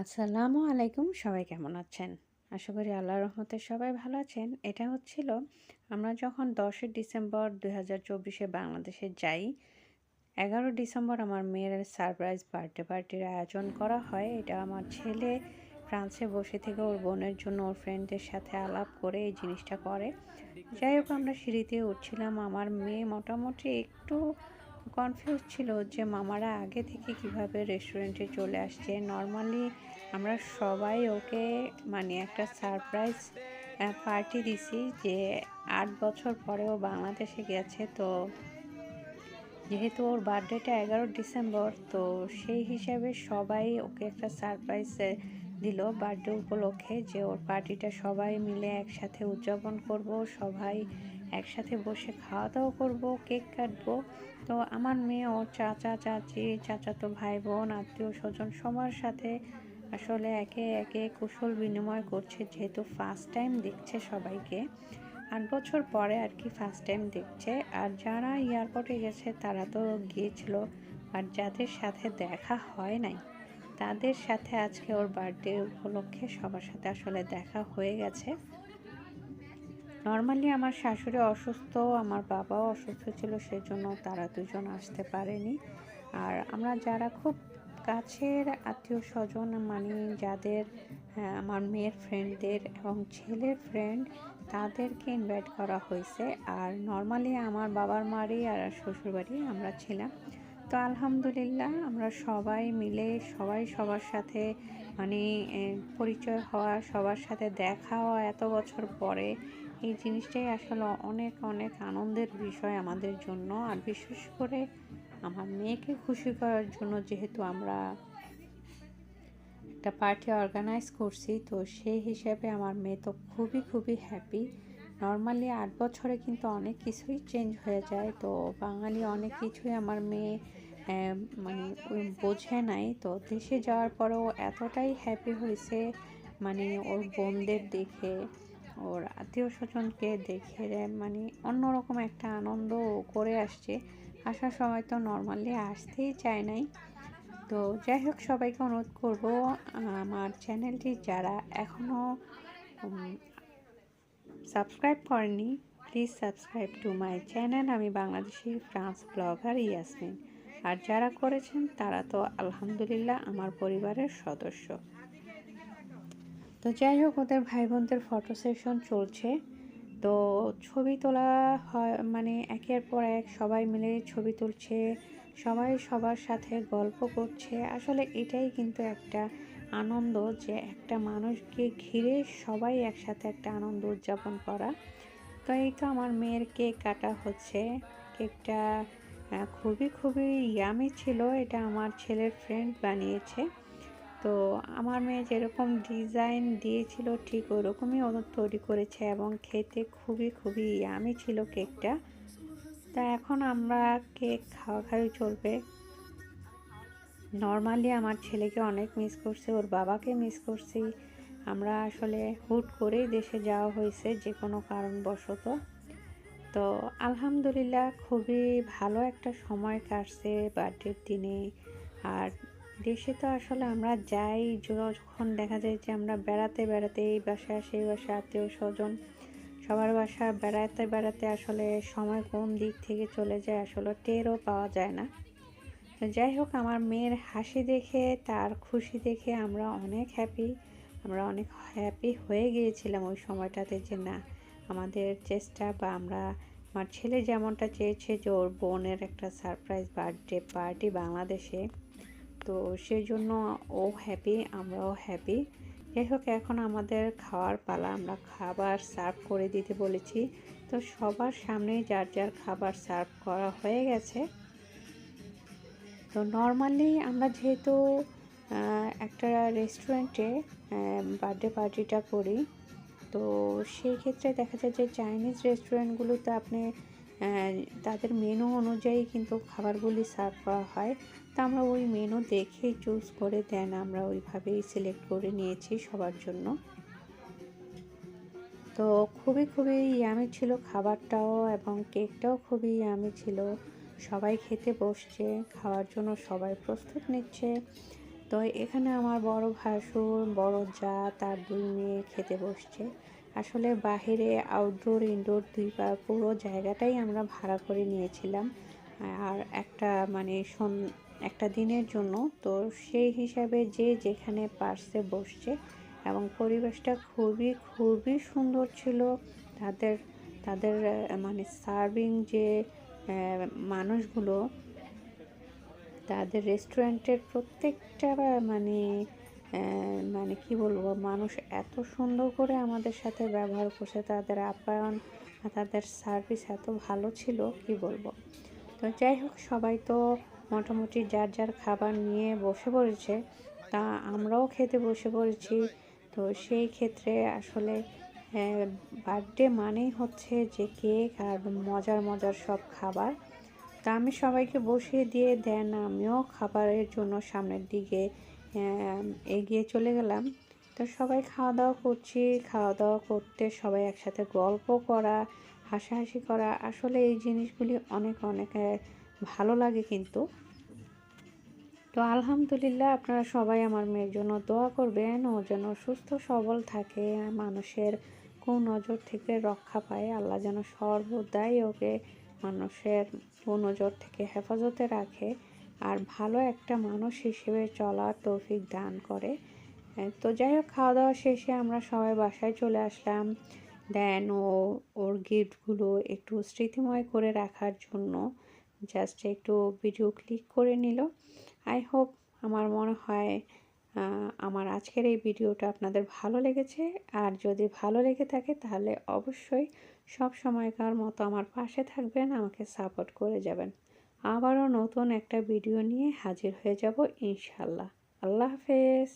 আসসালামু আলাইকুম, সবাই কেমন আছেন? আশা করি আল্লাহ রহমতে সবাই ভালো আছেন। এটা হচ্ছিল, আমরা যখন দশই ডিসেম্বর দুই হাজার চব্বিশে বাংলাদেশে যাই, এগারো ডিসেম্বর আমার মেয়ের সারপ্রাইজ বার্থডে পার্টির আয়োজন করা হয়। এটা আমার ছেলে ফ্রান্সে বসে থেকে ওর বোনের জন্য ওর ফ্রেন্ডদের সাথে আলাপ করে এই জিনিসটা করে। যাই হোক, আমরা সিঁড়িতে উঠছিলাম। আমার মেয়ে মোটামুটি একটু কনফিউজ ছিল যে মামারা আগে থেকে কীভাবে রেস্টুরেন্টে চলে আসছে। নর্মালি আমরা সবাই ওকে মানে একটা সারপ্রাইজ পার্টি দিছি যে আট বছর পরেও বাংলাদেশে গেছে। তো যেহেতু ওর বার্থডেটা এগারো ডিসেম্বর, তো সেই হিসাবে সবাই ওকে একটা সারপ্রাইজ দিল বার্থডে উপলক্ষে যে ওর পার্টিটা সবাই মিলে একসাথে উদযাপন করব, সবাই একসাথে বসে খাওয়া দাওয়া করব, কেক কাটবো। তো আমার মেয়ে ওর চাচা, চাচি, চাচাতো ভাই বোন আত্মীয় স্বজন সবার সাথে আসলে একে একে কুশল বিনিময় করছে, যেহেতু ফার্স্ট টাইম দেখছে সবাইকে। আট বছর পরে আর কি ফার্স্ট টাইম দেখছে। আর যারা এয়ারপোর্টে গেছে, তারা তো গিয়েছিল আর যাদের সাথে দেখা হয় নাই, তাদের সাথে আজকে ওর বার্থডে উপলক্ষে সবার সাথে আসলে দেখা হয়ে গেছে। নর্মালি আমার শাশুড়ি অসুস্থ আমার বাবাও অসুস্থ ছিল সেজন্য তারা দুজন আসতে পারেনি। আর আমরা যারা খুব কাছের আত্মীয় স্বজন মানে যাদের হ্যাঁ, আমার মেয়ের ফ্রেন্ডদের এবং ছেলের ফ্রেন্ড তাদেরকে ইনভাইট করা হয়েছে। আর নর্মালি আমার বাবার মারই আর শ্বশুরবাড়ি আমরা ছিলাম। তো আলহামদুলিল্লাহ আমরা সবাই মিলে সবাই সবার সাথে মানে পরিচয় হওয়া সবার সাথে দেখা হওয়া এত বছর পরে এই জিনিসটাই আসলে অনেক অনেক আনন্দের বিষয় আমাদের জন্য। আর বিশেষ করে আমার মেয়েকে খুশি করার জন্য যেহেতু আমরা একটা পার্টি অর্গানাইজ করছি, তো সেই হিসাবে আমার মেয়ে তো খুবই খুবই হ্যাপি নর্মালি আট বছরে কিন্তু অনেক কিছুই চেঞ্জ হয়ে যায়, তো বাঙালি অনেক কিছুই আমার মেয়ে মানে বোঝে নাই। তো দেশে যাওয়ার পরেও এতটাই হ্যাপি হয়েছে মানে ওর বোনদের দেখে। ওর আত্মীয় স্বজনকে দেখে মানে অন্যরকম একটা আনন্দ করে আসছে। আসার সময় তো নর্মালি আসতেই চায় নাই। তো যাই হোক, সবাইকে অনুরোধ করব, আমার চ্যানেলটি যারা এখনও সাবস্ক্রাইব করেনি please subscribe to my channel আমি বাংলাদেশি ফ্রান্স ব্লগার ইয়াসমিন আর যারা করেছেন, তারা তো আলহামদুলিল্লাহ আমার পরিবারের সদস্য। তো যাই হোক, ওদের ভাই বোনদের ফটো সেশন চলছে। তো ছবি তোলা হয় মানে একের পর এক সবাই মিলে ছবি তুলছে, সবাই সবার সাথে গল্প করছে। আসলে এটাই কিন্তু একটা আনন্দ যে একটা মানুষকে ঘিরে সবাই একসাথে একটা আনন্দ উদযাপন করা। তো এই তো আমার মেয়ের কেক কাটা হচ্ছে। কেকটা খুবই খুবই ইয়ামি ছিল। এটা আমার ছেলের ফ্রেন্ড বানিয়েছে। তো আমার মেয়ে যেরকম ডিজাইন দিয়েছিল ঠিক ওরকমই ও তৈরি করেছে এবং খেতে খুবই খুবই ইয়ামি ছিল কেকটা তা এখন আমরা কেক খাওয়া খাওয়াই চলবে। নর্মালি আমার ছেলেকে অনেক মিস করছে, ওর বাবাকে মিস করছি। আমরা আসলে হুট করেই দেশে যাওয়া হয়েছে যে কোনো কারণবশত। তো আলহামদুলিল্লাহ খুবই ভালো একটা সময় কাটছে বার্থডের দিনে। আর দেশে তো আসলে আমরা যাই যখন দেখা যায় যে আমরা বেড়াতে বেড়াতে এই বাসায় সেই বাসায় আত্মীয় স্বজন সবার বাসা বেড়াতে বেড়াতে আসলে সময় কোন দিক থেকে চলে যায় আসলে টেরও পাওয়া যায় না। যাই হোক, আমার মেয়ের হাসি দেখে, তার খুশি দেখে আমরা অনেক হ্যাপি আমরা অনেক হ্যাপি হয়ে গিয়েছিলাম ওই সময়টাতে যে না, আমাদের চেষ্টা বা আমরা, আমার ছেলে যেমনটা চেয়েছে যে ওর বোনের একটা সারপ্রাইজ বার্থডে পার্টি বাংলাদেশে। তো সেই জন্য ও হ্যাপি আমরাও হ্যাপি যাই হোক, এখন আমাদের খাওয়ার পালা। আমরা খাবার সার্ভ করে দিতে বলেছি। তো সবার সামনেই যার যার খাবার সার্ভ করা হয়ে গেছে। তো নর্মালি আমরা যেহেতু একটা রেস্টুরেন্টে বার্থডে পার্টিটা করি, তো সেই ক্ষেত্রে দেখা যায় যে চাইনিজ রেস্টুরেন্টগুলোতে আপনি তাদের মেনু অনুযায়ী কিন্তু খাবারগুলি সার্ভ করা হয়। তো আমরা ওই মেনু দেখেই চুজ করে দেন আমরা ওইভাবেই সিলেক্ট করে নিয়েছি সবার জন্য। তো খুবই খুবই ইয়ামি ছিল খাবারটাও এবং কেকটাও খুবই ইয়ামি ছিল। সবাই খেতে বসছে, খাওয়ার জন্য সবাই প্রস্তুত নিচ্ছে। তো এখানে আমার বড় ভাসুর, বড় যা, তার দুই মেয়ে খেতে বসছে। আসলে বাহিরে আউটডোর ইনডোর দুই পুরো জায়গাটাই আমরা ভাড়া করে নিয়েছিলাম। আর একটা মানে একটা দিনের জন্য। তো সেই হিসাবে যে যেখানে পারছে বসছে এবং পরিবেশটা খুবই খুবই সুন্দর ছিল। তাদের তাদের মানে সার্ভিং যে মানুষগুলো, তাদের রেস্টুরেন্টের প্রত্যেকটা মানে মানে কি বলব, মানুষ এত সুন্দর করে আমাদের সাথে ব্যবহার করছে। তাদের আপ্যায়ন তাদের সার্ভিস এত ভালো ছিল, কি বলব। তো যাই হোক, সবাই তো মোটামুটি যার যার খাবার নিয়ে বসে পড়েছে তা আমরাও খেতে বসে পড়েছি। তো সেই ক্ষেত্রে আসলে বার্থডে মানেই হচ্ছে যে কেক আর মজার মজার সব খাবার। তা আমি সবাইকে বসিয়ে দিয়ে দেন আমিও খাবারের জন্য সামনের দিকে এগিয়ে চলে গেলাম। তো সবাই খাওয়া দাওয়া করছি খাওয়া দাওয়া করতে সবাই একসাথে গল্প করা হাসাহাসি করা আসলে এই জিনিসগুলি অনেক অনেক আহ, ভালো লাগে কিন্তু। তো আলহামদুলিল্লাহ আপনারা সবাই আমার মেয়ের জন্য দোয়া করবেন। ও যেন সুস্থ, সবল থাকে, মানুষের কোন নজর থেকে রক্ষা পায়। আল্লাহ যেন সর্বদাই ওকে মানুষের কোন নজর থেকে হেফাজতে রাখে আর ভালো একটা মানুষ হিসেবে চলার তৌফিক দান করে। তো যাই হোক খাওয়া দাওয়া শেষে আমরা সবাই বাসায় চলে আসলাম। দেন ও, ওর গিফটগুলো একটু স্মৃতিময় করে রাখার জন্য জাস্ট একটু ভিডিও ক্লিক করে নিল। আই হোপ আমার মনে হয় আমার আজকের এই ভিডিওটা আপনাদের ভালো লেগেছে। আর যদি ভালো লেগে থাকে তাহলে অবশ্যই সব সময়কার মতো আমার পাশে থাকবেন, আমাকে সাপোর্ট করে যাবেন। আবারও নতুন একটা ভিডিও নিয়ে হাজির হয়ে যাব ইনশাল্লাহ আল্লাহ হাফেজ।